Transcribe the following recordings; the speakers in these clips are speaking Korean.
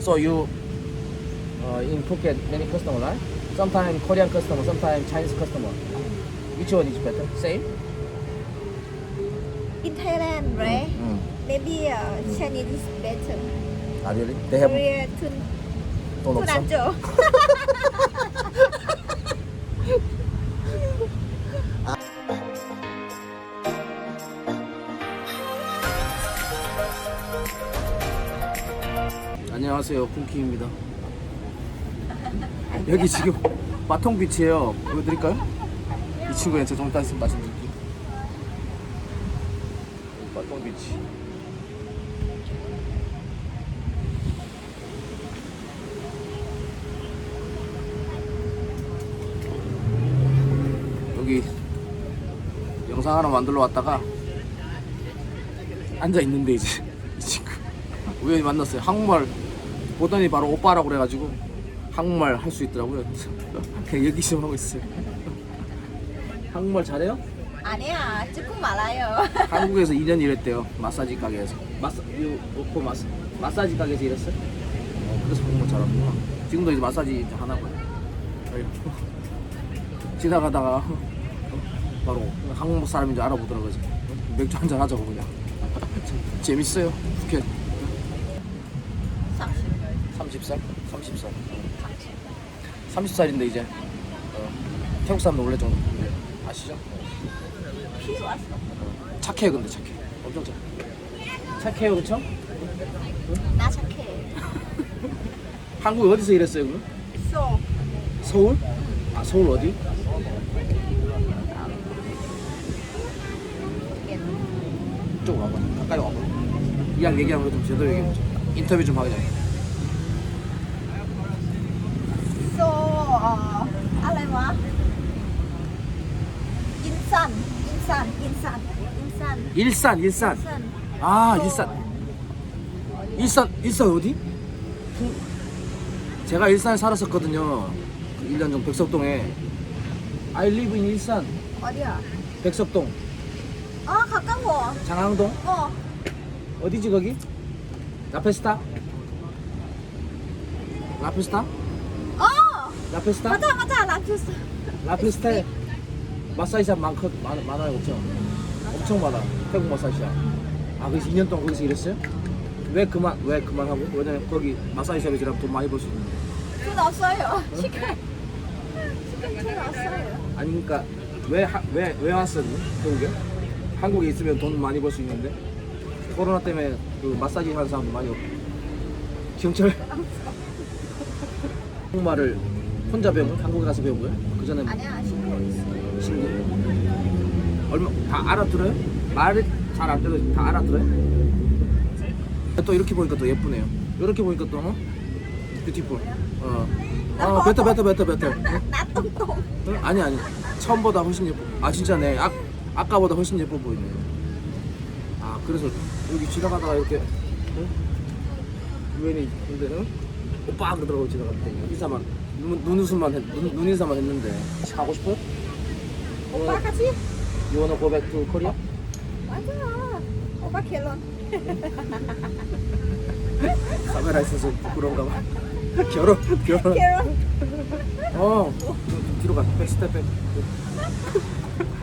So you uh, in Phuket many customer, right? Sometimes Korean customer, sometimes Chinese customer. Which one is better? Same? In Thailand, mm, right? Mm. Maybe uh, Chinese is better. Ah, really? They have Korea tun, not. 안녕하세요, 쿵키입니다. 여기 지금 마통비치예요. 보여드릴까요? 이 친구는 제가 좀 있으면 말씀드릴게요. 마통비치. 여기 영상 하나 만들러 왔다가 앉아 있는데 이제 이 친구 우연히 만났어요. 한국말 보더니 바로 오빠라고 그래가지고 한국말 할 수 있더라고요. 그냥 얘기 좀 하고 있어요. 한국말 잘해요? 아니야, 조금 말아요. 한국에서 2년 일했대요. 마사지 가게에서. 마사 이 오코 마사 마사지 가게에서 일했어요? 어, 그래서 한국말 잘하는구나. 지금도 이제 마사지 이제 하나 봐요. 아유. 지나가다가 어, 바로 한국 사람인 줄 알아보더라고요. 맥주 한잔 하자고 그냥. 재밌어요. 푸켓. 30, 30살? 30살. 30살인데 이제 어, 태국 사람도 원래 좀 아시죠? 왔어. 착해요 근데 착해. 엄청 착해. 착해요 그쵸? 나 착해. 한국에 어디서 일했어요 그럼? So, 서울? 아 서울 어디? 이쪽으로 와봐. 가까이 와봐. 이왕 얘기하는 거좀 제대로 얘기해보자. 인터뷰 좀 하자. so, uh, อะไรวะ 인산, 인산, 인산, 인산, 일산 일산. 인산. 아 So, 일산. 일산 일산 어디? 제가 일산에 살았었거든요. 그 1년 전 백석동에. I live in 일산. 어디야? 백석동. 아, 가까워. 장항동. 어, 어디지 거기? 라페스타? 라페스타? 어, 라페스타? 맞아, 맞아, 라피스. 라페스타에 마사지샵 많거, 많, 많아요 그쵸? 엄청 많아 태국 마사지샵 아 그래서 2년 동안 거기서 일했어요? 왜 그만 왜 그만하고? 왜냐면 거기 마사지샵에 일하면 돈 많이 벌 수 있는데 돈 없어요. 시간, 시간 돈 없어요. 아니 그러니까 왜, 하- 왜, 왜 왔어요 태국에? 한국에 있으면 돈 많이 벌 수 있는데 코로나 때문에 그 마사지 하는 사람도 많이 없고 경찰 한국말을 혼자 배운 거야? 한국에 가서 배운 거야? 그 전에 아니야, 신고 있어. 친구 얼마 다 알아들어요? 말이 잘안 들어도 다 알아들어요? 또 이렇게 보니까 또 예쁘네요 이렇게 보니까 또 어? 뷰티풀 어. 어 베터 베터 베터 베터 어? 나 똥똥. 응? 아니 아니 처음보다 훨씬 예뻐 아 진짜네 아, 아까보다 훨씬 예뻐 보이네 아 그래서 여기 지나가다가 이렇게 응? 우연히 근데 응? 오빠 그러더라고 때 인사만 눈, 눈웃음만 했, 눈, 눈인사만 했는데 가고 싶어요? 오빠 같이? You wanna go back to Korea? 맞아. 오빠 결혼. 카메라 있어서 부끄러운가 봐 결혼 결혼 결혼. 어좀 뒤로 가 백스텝 백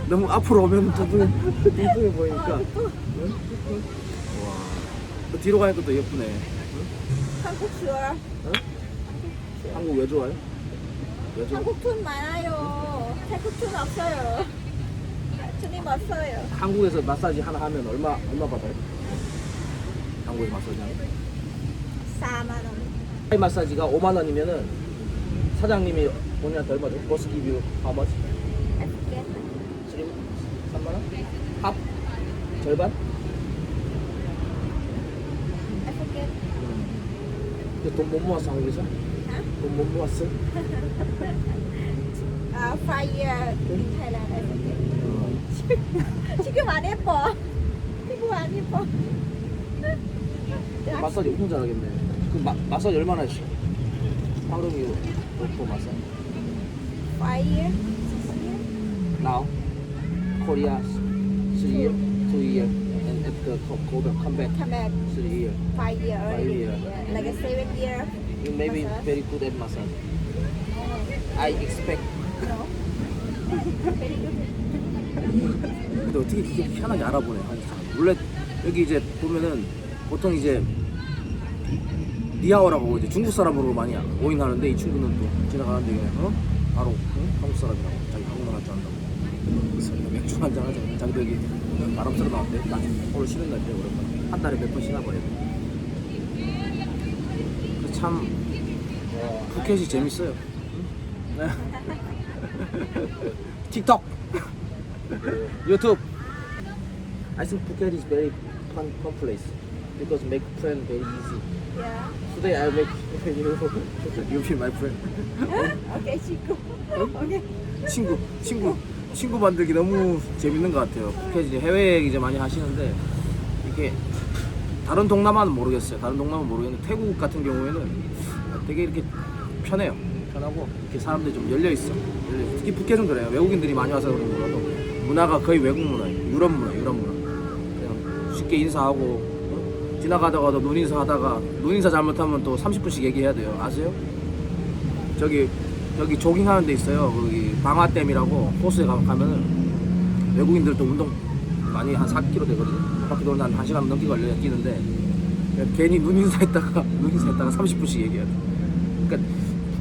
너무 앞으로 오면 뚱뚱해 뚱뚱해 보이니까 응? 와또 뒤로 가니까 또 예쁘네 한국 좋아. 응? 한국 왜 좋아요? 왜 좋아? 한국 돈 많아요. 태국 돈 없어요. 돈이 없어요. 한국에서 마사지 하나 하면 얼마 얼마 받아요? 한국에 마사지 하면 4만 원. 하이 마사지가 5만 원이면은 사장님이 본인한테 얼마 줘? 버스 기뷰. 3, 3만 원? 합? 절반? I forget. 돈못 모았어 한국에서? 못 모았어? Uh, year in Thailand. I forget. 지금 안 예뻐. 피부 안 예뻐. 마사지 엄청 잘하겠네. 그 마, 마사지 얼마나 했어? 하루미 오프 마사지. Year. Now, Korea, three year, two year, and co- code come back Come back three year. five year Five year. Like a seven year. You maybe Massage. very good at massage. I expect. 근데 어떻게 그게 편하게 알아보네 한국 사람. 원래 여기 이제 보면은 보통 이제 니하오라고 이제 중국 사람으로 많이 오인하는데 이 친구는 또 지나가는데 그냥 어? 바로 응? 한국 사람이라고 자기 한국말 할 줄 안다고 그래서 맥주 한잔 하자 자기도 여기 바람 쐬러 나왔대 나 오늘 쉬는 날인데 오랜만에 한 달에 몇 번 쉬나 버려 그 참 푸켓이 재밌어요 응? 네. 틱톡 YouTube. I think Phuket is very fun, fun place because make friend very easy. Yeah. Today I make you you be my friend. okay, Chico. okay. 친구 친구 친구 만들기 너무 재밌는 것 같아요. 푸켓 이제 해외 이제 많이 하시는데 이게 다른 동남아는 모르겠어요. 다른 동남아는 모르겠는데 태국 같은 경우에는 되게 이렇게 편해요. 편하고 이렇게 사람들이 좀 열려 있어. 특히 푸켓은 그래요. 외국인들이 많이 와서 그런 거라도 문화가 거의 외국 문화예요. 유럽 문화, 유럽 문화. 그냥 쉽게 인사하고 어? 지나가다가도 눈인사 하다가 눈인사 잘못하면 또 30분씩 얘기해야 돼요. 아세요? 저기 여기 조깅하는 데 있어요. 거기 방화댐이라고 호수에 가, 가면은 외국인들도 운동 많이 한 4km 되거든요. 한 바퀴 돌면 한 1시간 넘게 걸려요. 뛰는데 괜히 눈 인사했다가 눈 인사했다가 30분씩 얘기해야 돼. 그러니까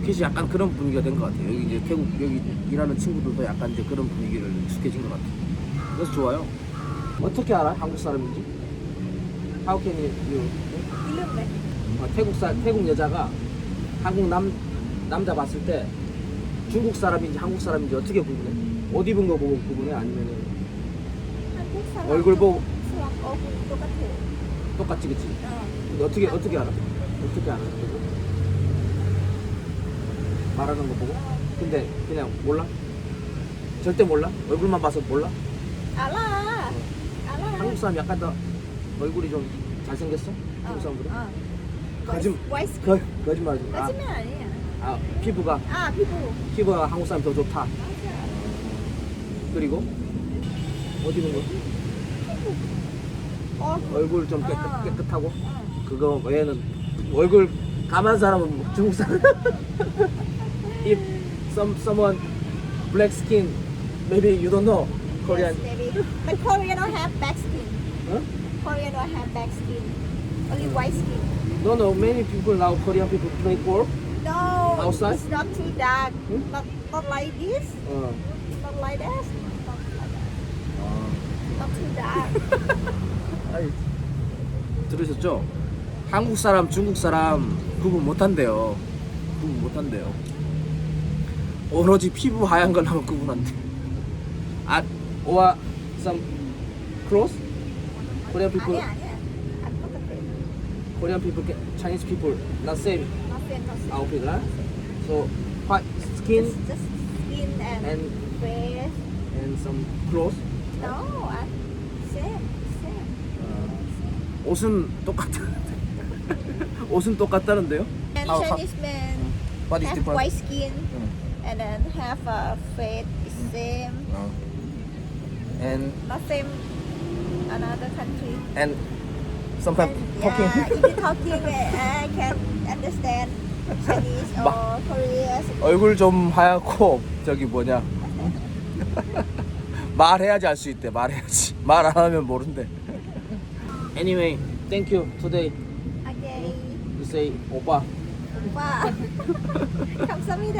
푸켓이 약간 그런 분위기가 된 것 같아요. 여기 이제 태국 여기 일하는 친구들도 약간 이제 그런 분위기를 익숙해진 것 같아요. 그래서 좋아요. 어떻게 알아? 한국 사람인지? How can you, you 이름 네. 어, 태국 사 태국 여자가 한국 남 남자 봤을 때 중국 사람인지 한국 사람인지 어떻게 구분해? 옷 입은 거 보고 구분해? 아니면. 얼굴 보고 똑같아. 똑같지, 그치? 어. 근데 어떻게 어떻게 알아? 어떻게 알아? 그거? 말하는 거 보고? 근데 그냥 몰라? 절대 몰라? 얼굴만 봐서 몰라? 알아. 알아. 한국 사람 약간 더 얼굴이 좀 잘생겼어? 한국 사람보다? 어. 거짓- 와이스. 거, 거짓말하지 마. 아, 거짓말 아니야. 아, 피부가 아 피부. 피부가 한국 사람 더 좋다. 그리고 어디 있는 거? 어. 얼굴 좀 아. 깨끗, 깨끗하고 어. 그거 외에는 얼굴 까만 사람은 중국 사람. If some someone black skin, maybe you don't know Korean. Yes, maybe. But Korean don't have black skin. Huh? Korean don't have black skin. Only white skin. No, no. Many people now Korean people play golf. No. Outside? It's not too dark. Hmm? Not not like this. 어. Not like that. Not like that. 어. Dark. 아이, 들으셨죠? 한국 사람, 중국 사람 구분 못한대요. 구분 못한대요. 오로지 피부 하얀 걸 하면 구분한대. 아, or some clothes? Korean people, 아니야 아니야. 안 똑같아. Korean people, get- Chinese people, not same Not same, not same. outfit, right? So white skin Just, just skin and, and face. and some clothes. No, I, same, same. 어, 옷은 똑같아. 옷은 똑같다는데요? And How- how- Chinese men What is have different? white skin 응. and then have a face is same. 어. And Not same another country. and sometimes And, talking. yeah, if you talking, I can understand Chinese or Korean. 얼굴 좀 하얗고 저기 뭐냐 말해야지 알 수 있대 말해야지 말 안 하면 모른대 Anyway, thank you today. Okay. You say Opa. Opa.